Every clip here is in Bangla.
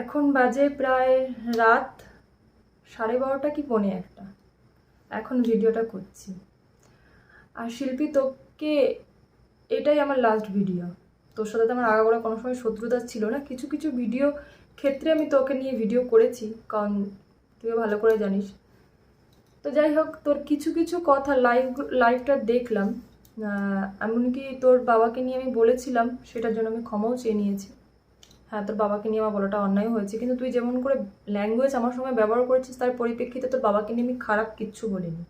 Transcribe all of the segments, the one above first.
এখন বাজে প্রায় রাত সাড়ে বারোটা কি পৌনে একটা। এখন ভিডিওটা করছি। আর শিল্পী, তোকে এটাই আমার লাস্ট ভিডিও তোর সাথে তো আমার আগাগোড়া কোনো সময় শত্রুতা ছিল না। কিছু কিছু ভিডিও ক্ষেত্রে আমি তোকে নিয়ে ভিডিও করেছি, কারণ তুইও ভালো করে জানিস। তো যাই হোক, তোর কিছু কিছু কথা লাইভ লাইভটা দেখলাম। এমনকি তোর বাবাকে নিয়ে আমি বলেছিলাম, সেটার জন্য আমি ক্ষমাও চেয়ে নিয়েছি। হ্যাঁ তোর বাবাকে নিয়ে আমার বলাটা অন্যায় হয়েছে। কিন্তু তুই যেমন করে ল্যাঙ্গুয়েজ আমার সঙ্গে ব্যবহার করেছিস, তার পরিপ্রেক্ষিতে তোর বাবাকে নিয়ে আমি খারাপ কিচ্ছু বলিনি।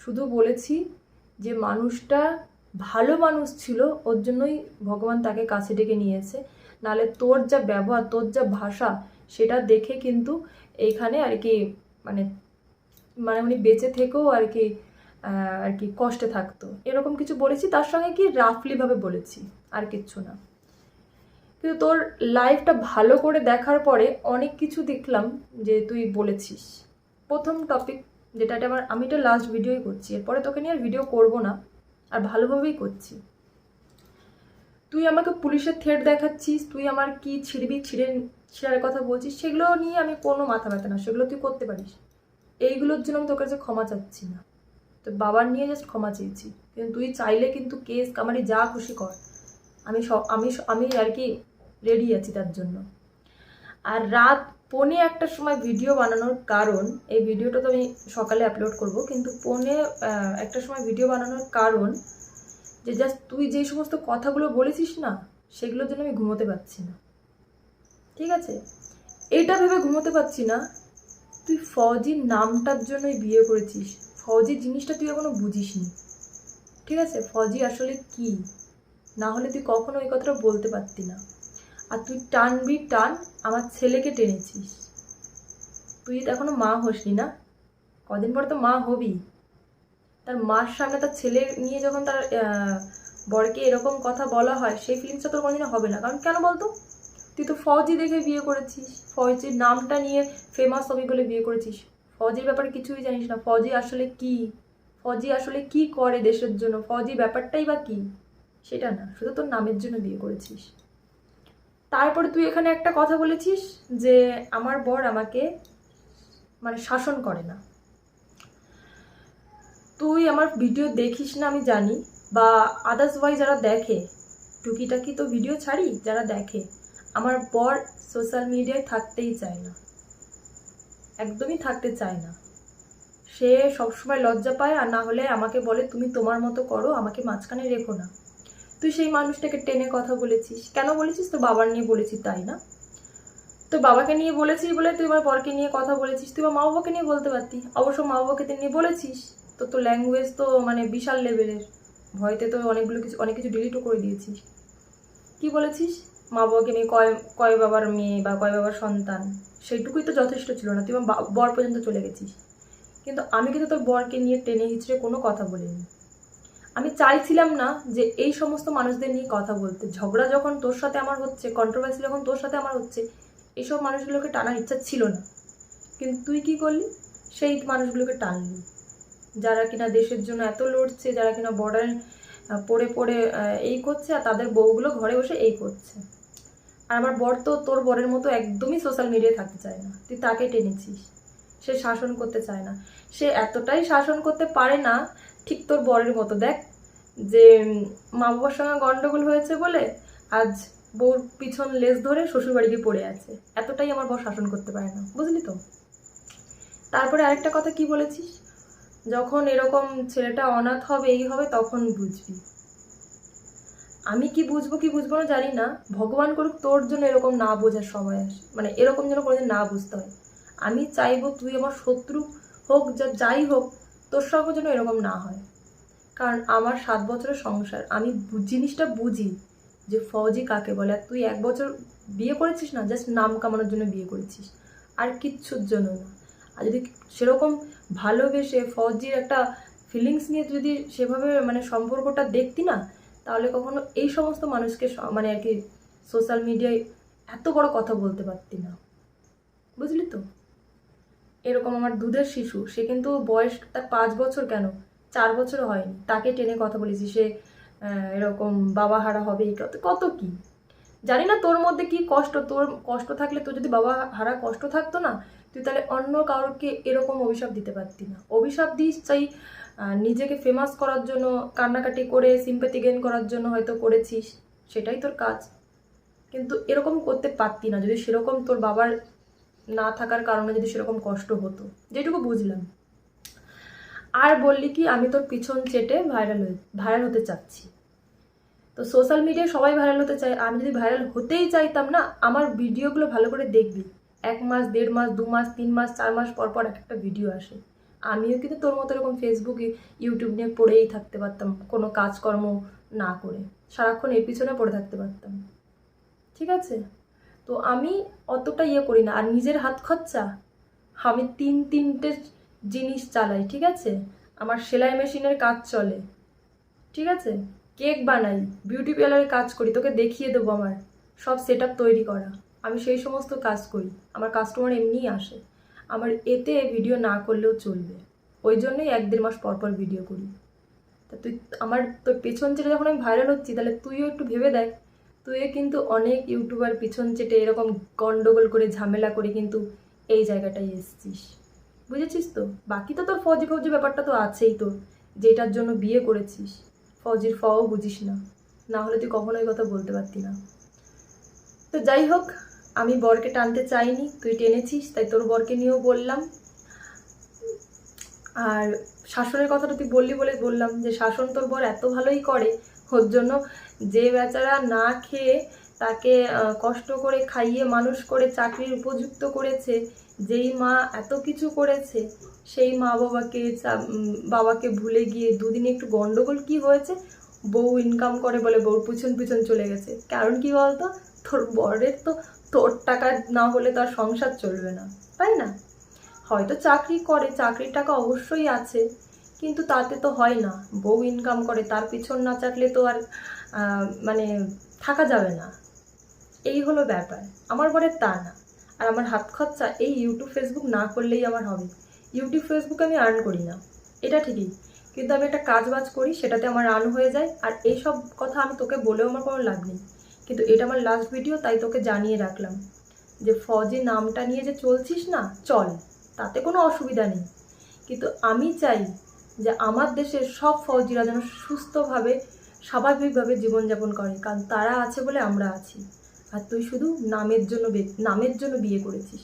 শুধু বলেছি যে মানুষটা ভালো মানুষ ছিল, ওর জন্যই ভগবান তাকে কাছে ডেকে নিয়েছে। নালে তোর যা ব্যবহার, তোর যা ভাষা, সেটা দেখে কিন্তু এইখানে আর কি মানে মানে উনি বেঁচে থেকেও আর কি আর কি কষ্টে থাকতো। এরকম কিছু বলেছি, তার সঙ্গে কি রাফলিভাবে বলেছি, আর কিচ্ছু না। কিন্তু তোর লাইফটা ভালো করে দেখার পরে অনেক কিছু দেখলাম যে তুই বলেছিস। প্রথম টপিক যেটা আমার আমি এটা লাস্ট ভিডিওই করছি, এরপরে তোকে নিয়ে আর ভিডিও করব না, আর ভালোভাবেই করছি। তুই আমাকে পুলিশের থ্রেট দেখাচ্ছিস, তুই আমার কি ছিড়বি, ছিঁড়ে, ছিঁড়ার কথা বলছিস, সেগুলো নিয়ে আমি কোনো মাথা ব্যথা না, সেগুলো তুই করতে পারিস। এইগুলোর জন্য আমি তোর কাছে ক্ষমা চাচ্ছি না। তো বাবার নিয়ে জাস্ট ক্ষমা চেয়েছি। কিন্তু তুই চাইলে কিন্তু কেস কামারি যা খুশি কর। আমি আমি আমি আর কি রেডি আছি তার জন্য। আর রাত পৌনে একটার সময় ভিডিও বানানোর কারণ, এই ভিডিওটা তো আমি সকালে আপলোড করব, কিন্তু পৌনে একটার সময় ভিডিও বানানোর কারণ যে জাস্ট তুই যে সমস্ত কথাগুলো বলেছিস না, সেগুলোর জন্য আমি ঘুমোতে পারছি না। ঠিক আছে? এটা ভেবে ঘুমোতে পারছি না, তুই ফৌজির নামটার জন্যই বিয়ে করেছিস। ফৌজি জিনিসটা তুই এখনও বুঝিস নি ঠিক আছে? ফৌজি আসলে কি? না হলে তুই কখনো ওই কথাটা বলতে পারতি না। আর তুই টানবি টান আমার ছেলেকে টেনেছিস। তুই তো এখনও মা হসনি না? কদিন পরে তো মা হবি। তার মার সামনে তার ছেলে নিয়ে যখন তার বরকে এরকম কথা বলা হয়, সেই ফিলিংসটা তোর কোনোদিনও হবে না। কারণ কেন বলতো? তুই তো ফৌজি দেখে বিয়ে করেছিস। ফৌজির নামটা নিয়ে ফেমাস হবি বলে বিয়ে করেছিস। ফৌজির ব্যাপারে কিছুই জানিস না। ফৌজি আসলে কি? ফৌজি আসলে কি করে দেশের জন্য? ফৌজি ব্যাপারটাই বা কি? সেটা না। শুধু তোর নামের জন্য বিয়ে করেছিস। তারপরে তুই এখানে একটা কথা বলেছিস যে আমার বর আমাকে মানে শাসন করে না। তুই আমার ভিডিও দেখিস না, আমি জানি, বা আদার্স ওয়াই যারা দেখে, টুকিটাকি তো ভিডিও ছাড়ি, যারা দেখে, আমার বর সোশ্যাল মিডিয়ায় থাকতেই চায় না। একদমই থাকতে চায় না। সে সবসময় লজ্জা পায়, আর না হলে আমাকে বলে, তুমি তোমার মতো করো, আমাকে মাঝখানে রেখো না। তুই সেই মানুষটাকে টেনে কথা বলেছিস। কেন বলেছিস? তো বাবার নিয়ে বলেছিস তাই না? তো বাবাকে নিয়ে বলেছিস বলে তুই আমার বরকে নিয়ে কথা বলেছিস। তুই মা বাবাকে নিয়ে বলতে পারতি। অবশ্য মা বাবাকে তুই নিয়ে বলেছিস। তো তোর ল্যাঙ্গুয়েজ তো মানে বিশাল লেভেলের ভয়তে তো অনেকগুলো কিছু অনেক কিছু ডিলিটও করে দিয়েছিস। কি বলেছিস? মা বাবাকে নিয়ে কয় কয় বাবার মেয়ে বা কয় বাবার সন্তান, সেইটুকুই তো যথেষ্ট ছিল না। তুই আমার বর পর্যন্ত চলে গেছিস। কিন্তু আমি কিন্তু তোর বরকে নিয়ে টেনে হিচড়ে কোনো কথা বলিনি। আমি চাইছিলাম না যে এই সমস্ত মানুষদের নিয়ে কথা বলতে। ঝগড়া যখন তোর সাথে আমার হচ্ছে কন্ট্রোভার্সি যখন তোর সাথে আমার হচ্ছে এইসব মানুষগুলোকে টানার ইচ্ছা ছিল না। কিন্তু তুই কি করলি? সেই মানুষগুলোকে টানলি। যারা কিনা দেশের জন্য এত লড়ছে, যারা কিনা বর্ডারে পড়ে পড়ে এই করছে আর তাদের বউগুলো ঘরে বসে এই করছে। আর আমার বর তো তোর বরের মতো একদমই সোশ্যাল মিডিয়ায় থাকতে চায় না। তুই তাকে টেনেছিস। সে শাসন করতে চায় না। সে এতটাই শাসন করতে পারে না, ঠিক তোর বরের মতো। দেখ যে মা বাবার সঙ্গে গন্ডগোল হয়েছে বলে আজ বউর পিছন লেজ ধরে শ্বশুরবাড়িতে পড়ে আছে। এতটাই আমার বর শাসন করতে পারে না। বুঝলি তো? তারপরে আরেকটা কথা কি বলেছিস? যখন এরকম ছেলেটা অনাথ হবে, এই হবে, তখন বুঝবি। আমি কি বুঝব কি বুঝব না জানি না। ভগবান করুক তোর জন্য এরকম না বোঝার সময় আসে। মানে এরকম যেন কোনোদিন না বুঝতে হয়। আমি চাইব তুই আমার শত্রু হোক, যা যাই হোক, তোর সঙ্গে যেন এরকম না হয়। কারণ আমার সাত বছরের সংসার, আমি জিনিসটা বুঝি যে ফৌজি কাকে বলে। আর তুই এক বছর বিয়ে করেছিস না জাস্ট নাম কামানোর জন্য বিয়ে করেছিস। আর কিচ্ছুর জন্য না। আর যদি সেরকম ভালোবেসে ফৌজির একটা ফিলিংস নিয়ে যদি সেভাবে মানে সম্পর্কটা দেখতি না, তাহলে কখনো এই সমস্ত মানুষকে মানে আর কি সোশ্যাল মিডিয়ায় এত বড় কথা বলতে পারতি না। বুঝলি তো? এরকম আমার দুধের শিশু, সে কিন্তু বয়স তার পাঁচ বছর কেন? চার বছর হয়নি। তাকে টেনে কথা বলেছি, সে এরকম বাবা হারা হবে কত কত কি? জানি না তোর মধ্যে কি কষ্ট, তোর কষ্ট থাকলে তোর যদি বাবা হারা কষ্ট থাকতো না, তুই তাহলে অন্য কাউকে এরকম অভিশাপ দিতে পারতি না। অভিশাপ দিস চাই নিজেকে ফেমাস করার জন্য, কান্নাকাটি করে সিম্পাতি গেন করার জন্য হয়তো করেছিস, সেটাই তোর কাজ। কিন্তু এরকম করতে পারতি না। যদি সেরকম তোর বাবার না থাকার কারণে যদি সেরকম কষ্ট হতো। যেটুকু বুঝলাম। আর বললি কি, আমি তোর পিছন চেটে ভাইরাল হয়ে ভাইরাল হতে চাচ্ছি। তো সোশ্যাল মিডিয়ায় সবাই ভাইরাল হতে চায়। আমি যদি ভাইরাল হতেই চাইতাম না, আমার ভিডিওগুলো ভালো করে দেখবি। এক মাস, দেড় মাস, দু মাস, তিন মাস, চার মাস পর পর এক একটা ভিডিও আসে। আমিও কিন্তু তোর মতো এরকম ফেসবুক ইউটিউব নিয়ে পড়েই থাকতে পারতাম, কোনো কাজকর্ম না করে। সারাক্ষণ এর পিছনে পড়ে থাকতে পারতাম। ঠিক আছে? তো আমি অতটা ইয়ে করি না। আর নিজের হাত খরচা, আমি তিন তিনটে জিনিস চালাই, ঠিক আছে? আমার সেলাই মেশিনের কাজ চলে, ঠিক আছে? কেক বানাই, বিউটি পার্লারে কাজ করি, তোকে দেখিয়ে দেবো আমার। সব সেট তৈরি করা। আমি সেই সমস্ত কাজ করি। আমার কাস্টমার এমনিই আসে। আমার এতে ভিডিও না করলেও চলবে। ওই জন্যই এক দেড় মাস পর পর ভিডিও করি। তা তুই, আমার তোর পেছন চেটে যখন আমি ভাইরাল হচ্ছি, তাহলে তুইও একটু ভেবে দেখ। তুইও কিন্তু অনেক ইউটিউবার পিছন চেটে এরকম গন্ডগোল করে, ঝামেলা করে কিন্তু এই জায়গাটায় এসছিস। বুঝেছিস তো? বাকি তো তোর ফৌজি ফৌজি ব্যাপারটা তো আছেই তোর, যেটার জন্য বিয়ে করেছিস। ফৌজির ফও বুঝিস না। না হলে তুই কখনো কখনোই কথা বলতে পারতি না। তো যাই হোক, আমি বরকে টানতে চাইনি, তুই টেনেছিস, তাই তোর বরকে নিয়েও বললাম। আর শাসনের কথাটা তুই বললি বলে বললাম যে, শাসন তোর বর এত ভালোই করে ওর জন্য যে বেচারা না খেয়ে তাকে কষ্ট করে খাইয়ে মানুষ করে চাকরির উপযুক্ত করেছে, যেই মা এত কিছু করেছে, সেই মা বাবাকে বাবাকে ভুলে গিয়ে দুদিনে একটু গন্ডগোল কি হয়েছে? বউ ইনকাম করে বলে বউর পিছন পিছন চলে গেছে। কারণ কি বলতো? তোর বরের তো, তোর টাকা না হলে তার সংসার চলবে না, তাই না? হয়তো চাকরি করে, চাকরির টাকা অবশ্যই আছে। কিন্তু তাতে তো হয় না। বউ ইনকাম করে, তার পিছন না চাটলে তো আর মানে থাকা যাবে না। এই হলো ব্যাপার। আমার বরের তা না। আর আমার হাত খরচা এই ইউটিউব ফেসবুক না করলেই আমার হবে। ইউটিউব ফেসবুকে আমি আর্ন করি না। এটা ঠিকই। কিন্তু আমি একটা কাজ বাজ করি, সেটাতে আমার আর্ন হয়ে যায়। আর এই সব কথা আমি তোকে বলেও আমার কোনো লাভ নেই। কিন্তু এটা আমার লাস্ট ভিডিও তাই তোকে জানিয়ে রাখলাম। যে ফজি নামটা নিয়ে যে চলছিস না, চল। তাতে কোনো অসুবিধা নেই। কিন্তু আমি চাই যে আমার দেশের সব ফৌজিরা যেন সুস্থভাবে, স্বাভাবিকভাবে জীবনযাপন করে কারণ তারা আছে বলে আমরা আছি। আর তুই শুধু নামের জন্য নামের জন্য বিয়ে করেছিস।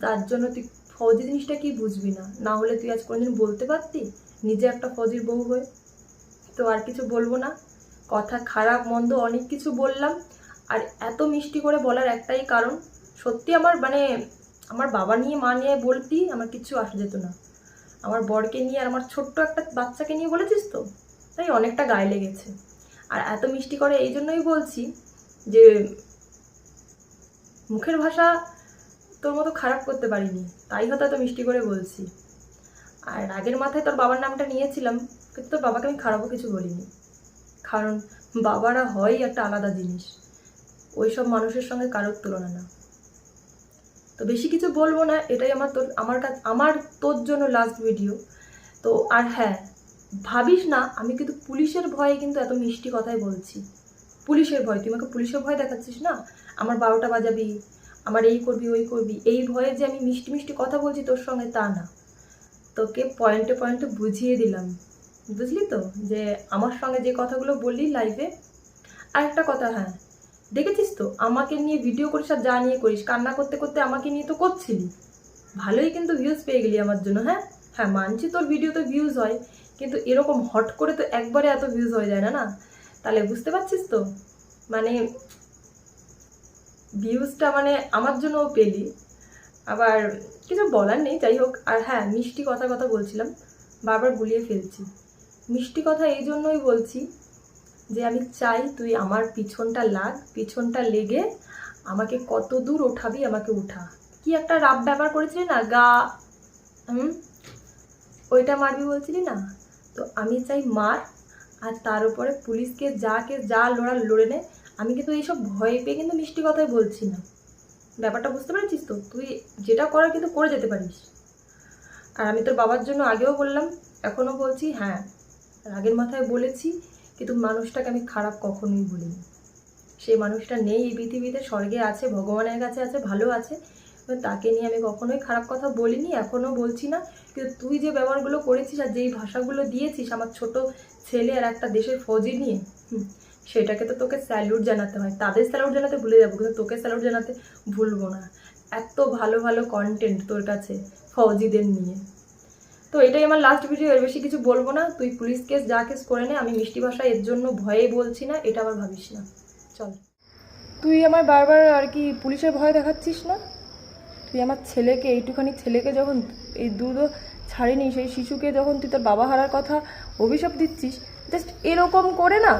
তার জন্য তুই ফৌজি জিনিসটা কি বুঝবি না? না হলে তুই আজ কোনোদিন বলতে পারতি? নিজে একটা ফৌজির বউ হয়ে। তো আর কিছু বলব না। কথা খারাপ, মন্দ অনেক কিছু বললাম। আর এত মিষ্টি করে বলার একটাই কারণ, সত্যি আমার মানে আমার বাবা নিয়ে, মা নিয়ে বলতি, আমার কিচ্ছু আসা যেত না। আমার বরকে নিয়ে আর আমার ছোট্ট একটা বাচ্চাকে নিয়ে বলেছিস তো? তাই অনেকটা গায়ে লেগেছে। আর এত মিষ্টি করে এই জন্যই বলছি যে, মুখের ভাষা তোর মতো খারাপ করতে পারিনি। তাই হয়তো এত মিষ্টি করে বলছি। আর রাগের মাথায় তোর বাবার নামটা নিয়েছিলাম, কিন্তু তোর বাবাকে আমি খারাপও কিছু বলিনি। কারণ বাবারা হয় একটা আলাদা জিনিস। ওই সব মানুষের সঙ্গে কারোর তুলনা না। তো বেশি কিছু বলব না, এটাই আমার তোর, আমার কাছে, আমার তোর জন্য লাস্ট ভিডিও তো আর হ্যাঁ ভাবিস না, আমি কিন্তু পুলিশের ভয়ে কিন্তু এত মিষ্টি কথাই বলছি। পুলিশের ভয়, তুই আমাকে পুলিশের ভয় দেখাচ্ছিস না? আমার বারোটা বাজাবি, আমার এই করবি, ওই করবি, এই ভয়ে যে আমি মিষ্টি মিষ্টি কথা বলছি তোর সঙ্গে তা না। তোকে পয়েন্টে পয়েন্টে বুঝিয়ে দিলাম। বুঝলি তো? যে আমার সঙ্গে যে কথাগুলো বললি লাইভে আর একটা কথা হ্যাঁ দেখেছিস তো? আমাকে নিয়ে ভিডিও করিস আর যা নিয়ে করিস। কান্না করতে করতে আমাকে নিয়ে তো করছিলি। ভালোই কিন্তু ভিউজ পেয়ে গেলি আমার জন্য হ্যাঁ? হ্যাঁ মানছি তোর ভিডিও তো ভিউজ হয়, কিন্তু এরকম হট করে তো একবারে এত ভিউজ হয়ে যায় না না? তাহলে বুঝতে পারছিস তো? মানে ভিউজটা মানে আমার জন্যও পেলি। আবার কিছু বলার নেই, যাই হোক। আর হ্যাঁ মিষ্টি কথা কথা বলছিলাম, বারবার গুলিয়ে ফেলছি। মিষ্টি কথা এই জন্যই বলছি যে আমি চাই তুই আমার পিছনটা লাগ, পিছনটা লেগে আমাকে কত দূর ওঠাবি আমাকে উঠা। কি একটা রাব ব্যাপার করেছিলি না, গা, হুম? ওইটা মারবি বলছিলি না? তো আমি চাই মার, আর তার উপরে পুলিশকে যাকে যা লড়া লড়ে নে। আমি কিন্তু এইসব ভয় পেয়ে কিন্তু মিষ্টি কথাই বলছি না। ব্যাপারটা বুঝতে পেরেছিস তো? তুই যেটা করার কিন্তু করে যেতে পারিস। আর আমি তোর বাবার জন্য আগেও বললাম, এখনও বলছি হ্যাঁ রাগের মাথায় বলেছি। কিন্তু মানুষটাকে আমি খারাপ কখনোই বলিনি সেই মানুষটা নেই এই পৃথিবীতে, স্বর্গে আছে, ভগবানের কাছে আছে, ভালো আছে। তাকে নিয়ে আমি কখনোই খারাপ কথা বলিনি, এখনও বলছি না। কিন্তু তুই যে ব্যবহারগুলো করেছিস আর যেই ভাষাগুলো দিয়েছিস, আমার ছোট ছেলে আর একটা দেশের ফৌজি নিয়ে সেটাকে তো তোকে স্যালুট জানাতে হয়। তাদের স্যালুট জানাতে ভুলে যাব, কিন্তু তোকে স্যালুট জানাতে ভুলবো না। এত ভালো ভালো কন্টেন্ট তোর কাছে ফৌজিদের নিয়ে। তো এটাই আমার লাস্ট ভিডিও এর বেশি কিছু বলব না। তুই পুলিশ কেস যা কেস করে নে, আমি মিষ্টি ভাষা এর জন্য ভয়ে বলছি না, এটা আবার ভাবিস না। চল। তুই আমার বারবার আর কি পুলিশের ভয় দেখাচ্ছিস না? তুই আমার ছেলেকে, এইটুখানি ছেলেকে যখন এই দুধও ছাড়েনি, সেই শিশুকে যখন তুই তোর বাবা হারার কথা অভিশাপ দিচ্ছিস জাস্ট এরকম করে না।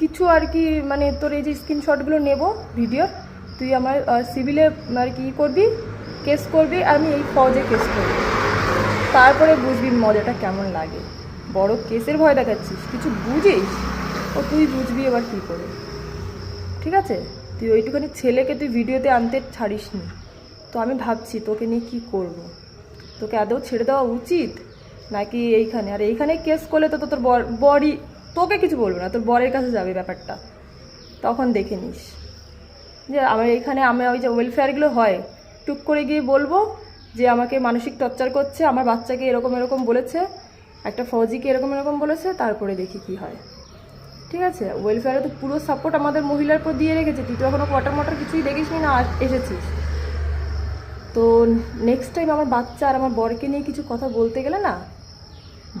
কিছু আর কি মানে তোর এই যে স্ক্রিনশটগুলো নেব ভিডিওর তুই আমার সিভিলে আর কি করবি কেস করবি আমি এই ফৌজে কেস করবি। তারপরে বুঝবি মজাটা কেমন লাগে। বড় কেসের ভয় দেখাচ্ছিস, কিছু বুঝিস? ও তুই বুঝবি এবার কী করে। ঠিক আছে? তুই ওইটুখানি ছেলেকে তুই ভিডিওতে আনতে ছাড়িস নি তো আমি ভাবছি তোকে নিয়ে কি করব। তোকে আদৌ ছেড়ে দেওয়া উচিত? নাকি এইখানে? আর এইখানে কেস করলে তো তোর বডি তোকে কিছু বলবে না, তোর বরের কাছে যাবে ব্যাপারটা। তখন দেখে নিস। যে আমার এইখানে আমি ওই যে ওয়েলফেয়ারগুলো হয়, টুক করে গিয়ে বলব যে আমাকে মানসিক টর্চার করছে, আমার বাচ্চাকে এরকম এরকম বলেছে, একটা ফৌজিকে এরকম এরকম বলেছে, তারপরে দেখি কি হয়। ঠিক আছে? ওয়েলফেয়ারে তো পুরো সাপোর্ট আমাদের মহিলার উপর দিয়ে রেখেছে। তুই তো এখনও কোয়ার্টার মোটার কিছুই দেখিসনি না এসেছিস। তো নেক্সট টাইম আমার বাচ্চা আর আমার বরকে নিয়ে কিছু কথা বলতে গেলে না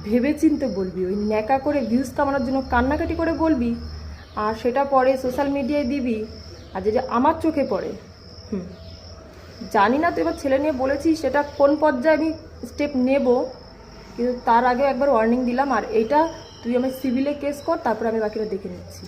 ভেবে চিনতে বলবি। ওই ন্যাকা করে ভিউজ কামানোর জন্য কান্নাকাটি করে বলবি। আর সেটা পরে সোশ্যাল মিডিয়ায় দিবি। আর যেটা আমার চোখে পড়ে, হুম। জানি না, তো এবার ছেলে নিয়ে বলেছিস সেটা কোন পর্যায়ে আমি স্টেপ নেব? কিন্তু তার আগে একবার ওয়ার্নিং দিলাম, আর এইটা তুই আমার সিভিলে কেস কর, তারপর আমি বাকিটা দেখে নিচ্ছি।